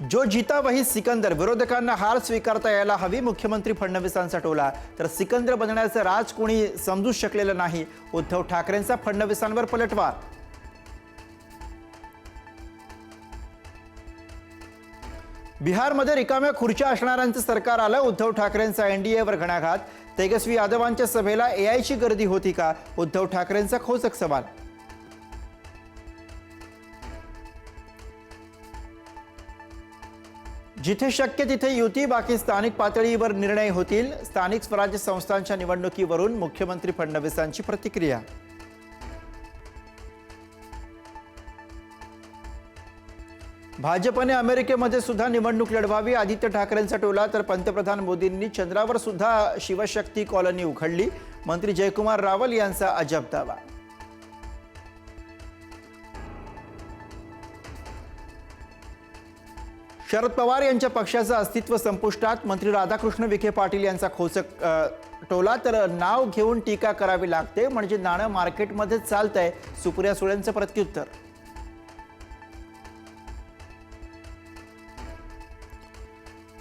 जो जिता वही सिकंदर. विरोधकांना हार स्वीकारता यायला हवी. मुख्यमंत्री फडणवीसांचा टोला. तर सिकंदर बनण्याचं राज कोणी समजू शकलेलं नाही. उद्धव ठाकरेंचा फडणवीसांवर पलटवार. बिहारमध्ये रिकाम्या खुर्च्या असणाऱ्यांचं सरकार आलं. उद्धव ठाकरेंचा एनडीएवर घणाघात. तेजस्वी यादवांच्या सभेला एआयची गर्दी होती का? उद्धव ठाकरेंचा खोचक सवाल. जिथे शक्य तिथे युती बाकी स्थानिक पातळीवर निर्णय होतील. स्थानिक स्वराज्य संस्थांच्या निवडणुकीवरून मुख्यमंत्री फडणवीसांची प्रतिक्रिया. भाजपने अमेरिकेमध्ये सुद्धा निवडणूक लढवावी आदित्य ठाकरेंचा टोला तर पंतप्रधान मोदींनी चंद्रावर सुद्धा शिवशक्ती कॉलनी उघडली. मंत्री जयकुमार रावल यांचा अजब दावा. शरद पवार यांच्या पक्षाचं अस्तित्व संपुष्टात मंत्री राधाकृष्ण विखे पाटील यांचा खोचक टोला. तर नाव घेऊन टीका करावी लागते म्हणजे नाणं मार्केटमध्ये चालतंय. सुप्रिया सुळेंचं प्रत्युत्तर.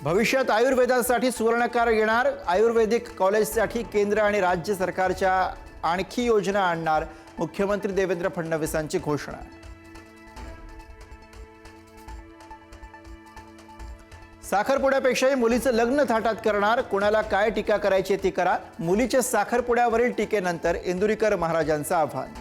भविष्यात आयुर्वेदासाठी सुवर्णकार येणार. आयुर्वेदिक कॉलेजसाठी केंद्र आणि राज्य सरकारच्या आणखी योजना आणणार मुख्यमंत्री देवेंद्र फडणवीसांची घोषणा. साखरपुड्यापेक्षाही मुलीचं लग्न थाटात करणार. कोणाला काय टीका करायची ती करा. मुलीच्या साखरपुड्यावरील टीकेनंतर इंदुरीकर महाराजांचं आव्हान.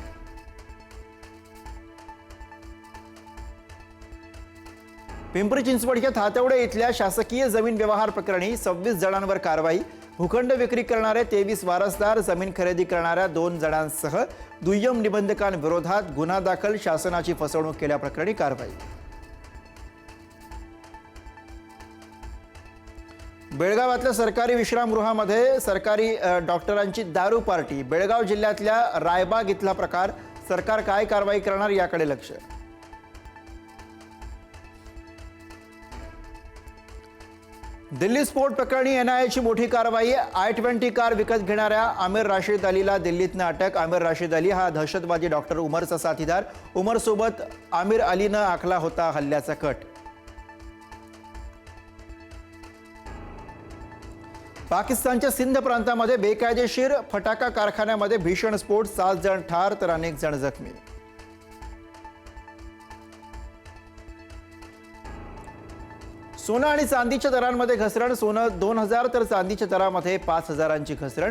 पिंपरी चिंचवडच्या थातवडे इथल्या शासकीय जमीन व्यवहार प्रकरणी सव्वीस जणांवर कारवाई. भूखंड विक्री करणारे तेवीस वारसदार जमीन खरेदी करणाऱ्या दोन जणांसह दुय्यम निबंधकांविरोधात गुन्हा दाखल शासनाची फसवणूक केल्याप्रकरणी कारवाई. बेळगावातल्या सरकारी विश्रामगृहामध्ये सरकारी डॉक्टरांची दारू पार्टी. बेळगाव जिल्ह्यातल्या रायबाग इथला प्रकार सरकार काय कारवाई करणार याकडे लक्ष. दिल्ली स्फोट प्रकरणी एनआयएची मोठी कारवाई आय ट्वेंटी कार विकत घेणाऱ्या आमिर राशीद अलीला दिल्लीतनं अटक. आमिर राशीद अली हा दहशतवादी डॉक्टर उमरचा साथीदार. उमरसोबत आमिर अलीनं आखला होता हल्ल्याचा कट. पाकिस्तानच्या सिंध प्रांतामध्ये बेकायदेशीर फटाका कारखान्यामध्ये भीषण स्फोट सात जण ठार तर अनेक जण जखमी. सोनं आणि चांदीच्या दरांमध्ये घसरण सोनं दोन हजार तर चांदीच्या दरामध्ये पाच हजारांची घसरण.